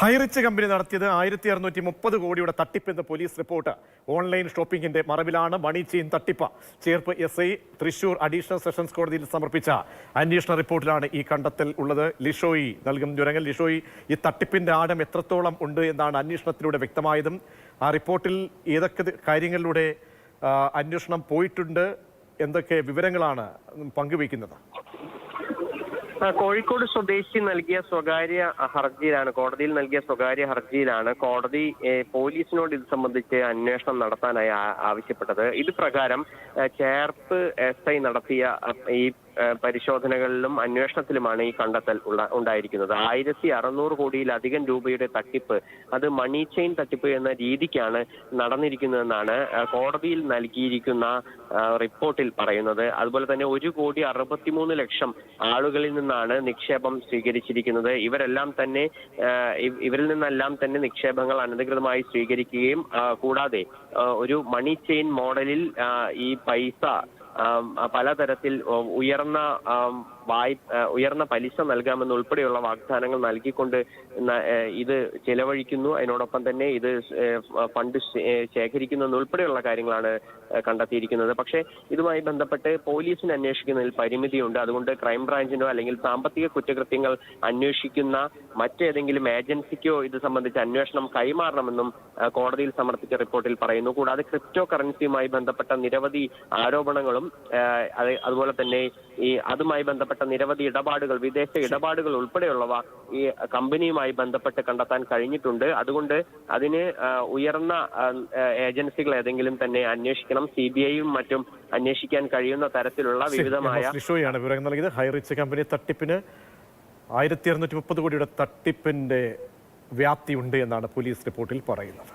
Highrich company നടത്തിയത് ആയിരത്തി അറുന്നൂറ്റി മുപ്പത് കോടിയുടെ തട്ടിപ്പെന്ന് പോലീസ് റിപ്പോർട്ട്. ഓൺലൈൻ ഷോപ്പിംഗിന്റെ മറവിലാണ് മണി ചെയിൻ തട്ടിപ്പ്. Cherpu S I Thrissur additional sessions കോടതിയിൽ സമർപ്പിച്ച അന്വേഷണ റിപ്പോർട്ടിലാണ് ഈ കണ്ടെത്തൽ ഉള്ളത്. ലിഷോയി നൽകും ദുരങ്ങൾ ലിഷോയി ഈ തട്ടിപ്പിന്റെ ആഴം എത്രത്തോളം ഉണ്ട് എന്നാണ് അന്വേഷണത്തിലൂടെ വ്യക്തമായതും. ആ റിപ്പോർട്ടിൽ ഏതൊക്കെ കാര്യങ്ങളിലൂടെ അന്വേഷണം പോയിട്ടുണ്ട്? എന്തൊക്കെ വിവരങ്ങളാണ് പങ്കുവയ്ക്കുന്നത്? കോഴിക്കോട് സ്വദേശി നൽകിയ സ്വകാര്യ ഹർജിയിലാണ് കോടതിയിൽ നൽകിയ സ്വകാര്യ ഹർജിയിലാണ് കോടതി പോലീസിനോട് ഇത് സംബന്ധിച്ച് അന്വേഷണം നടത്താനായി ആവശ്യപ്പെട്ടത്. ഇത് പ്രകാരം ചേർപ്പ് എസ് ഐ നടത്തിയ ഈ പരിശോധനകളിലും അന്വേഷണത്തിലുമാണ് ഈ കണ്ടെത്തൽ ഉണ്ടായിരിക്കുന്നത്. ആയിരത്തി അറുന്നൂറ് കോടിയിലധികം രൂപയുടെ തട്ടിപ്പ് അത് മണി ചെയിൻ തട്ടിപ്പ് എന്ന രീതിക്കാണ് നടന്നിരിക്കുന്നതെന്നാണ് കോടതിയിൽ നൽകിയിരിക്കുന്ന റിപ്പോർട്ടിൽ പറയുന്നത്. അതുപോലെ തന്നെ ഒരു കോടി അറുപത്തിമൂന്ന് ലക്ഷം ആളുകളിൽ നിന്നാണ് നിക്ഷേപം സ്വീകരിച്ചിരിക്കുന്നത്. ഇവരെല്ലാം തന്നെ ഇവരിൽ നിന്നെല്ലാം തന്നെ നിക്ഷേപങ്ങൾ അനധികൃതമായി സ്വീകരിക്കുകയും കൂടാതെ ഒരു മണി ചെയിൻ മോഡലിൽ ഈ പൈസ പലതരത്തിൽ ഉയർന്ന ആം, വായ്പ ഉയർന്ന പലിശ നൽകാമെന്ന് ഉൾപ്പെടെയുള്ള വാഗ്ദാനങ്ങൾ നൽകിക്കൊണ്ട് ഇത് ചെലവഴിക്കുന്നു. അതിനോടൊപ്പം തന്നെ ഇത് ഫണ്ട് ശേ- ഏ, ശേഖരിക്കുന്നു എന്നുൾപ്പെടെയുള്ള കാര്യങ്ങളാണ് കണ്ടെത്തിയിരിക്കുന്നത്. പക്ഷേ ഇതുമായി ബന്ധപ്പെട്ട് പോലീസിന് അന്വേഷിക്കുന്നതിൽ പരിമിതിയുണ്ട്. അതുകൊണ്ട് ക്രൈംബ്രാഞ്ചിനോ അല്ലെങ്കിൽ സാമ്പത്തിക കുറ്റകൃത്യങ്ങൾ അന്വേഷിക്കുന്ന മറ്റേതെങ്കിലും ഏജൻസിക്കോ ഇത് സംബന്ധിച്ച് അന്വേഷണം കൈമാറണമെന്നും കോടതിയിൽ സമർപ്പിച്ച റിപ്പോർട്ടിൽ പറയുന്നു. കൂടാതെ ക്രിപ്റ്റോ കറൻസിയുമായി ബന്ധപ്പെട്ട നിരവധി ആരോപണങ്ങളും അതുപോലെ തന്നെ ഈ അതുമായി ബന്ധപ്പെട്ട നിരവധി ഇടപാടുകൾ വിദേശ ഇടപാടുകൾ ഉൾപ്പെടെയുള്ളവ ഈ കമ്പനിയുമായി ബന്ധപ്പെട്ട് കണ്ടെത്താൻ കഴിഞ്ഞിട്ടുണ്ട്. അതുകൊണ്ട് അതിന് ഉയർന്ന ഏജൻസികൾ ഏതെങ്കിലും തന്നെ അന്വേഷിക്കണം. സി ബി ഐയും മറ്റും അന്വേഷിക്കാൻ കഴിയുന്ന തരത്തിലുള്ള വിവിധമായ എം വിവരങ്ങൾ നൽകിയത്. ഹൈറിച്ച് കമ്പനി തട്ടിപ്പിന് ആയിരത്തി അറുന്നൂറ്റി മുപ്പത് കോടിയുടെ തട്ടിപ്പിന്റെ വ്യാപ്തി ഉണ്ട് എന്നാണ് പോലീസ് റിപ്പോർട്ടിൽ പറയുന്നത്.